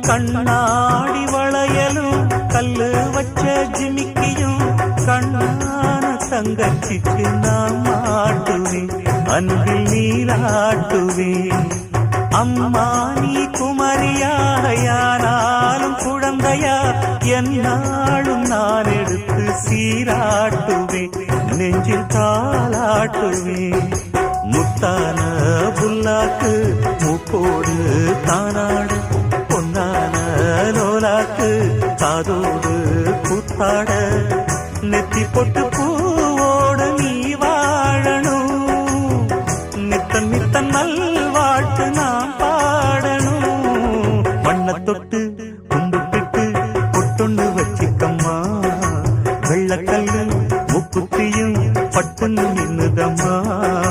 கண்ணாடி வளையலும் கல்லு வச்ச ஜிமிக்கியும் கண்ணான தங்கச்சிக்கு நான் மாட்டுவேன் அன்பில் நீராட்டுவேன். அம்மா நீ குமரியாயானாலும் குழந்தையா என்னாலும் நான் எடுத்து சீராட்டுவேன் நெஞ்சில் தாளாட்டுவேன். முத்தான புல்லாக்கு காத்து காதோடு கூத்தாட நெத்தி பொட்டு பூவோடு நீ வாழணும். நித்தன் நித்தன் நல்வாட்டு நாம் பாடணும். மண்ண தொட்டு கும்பிட்டுட்டு பொட்டொன்னு வச்சுக்கம்மா. வெள்ளக்கல்லு முக்குத்தியும் பட்டுன்னு நின்னுதம்மா.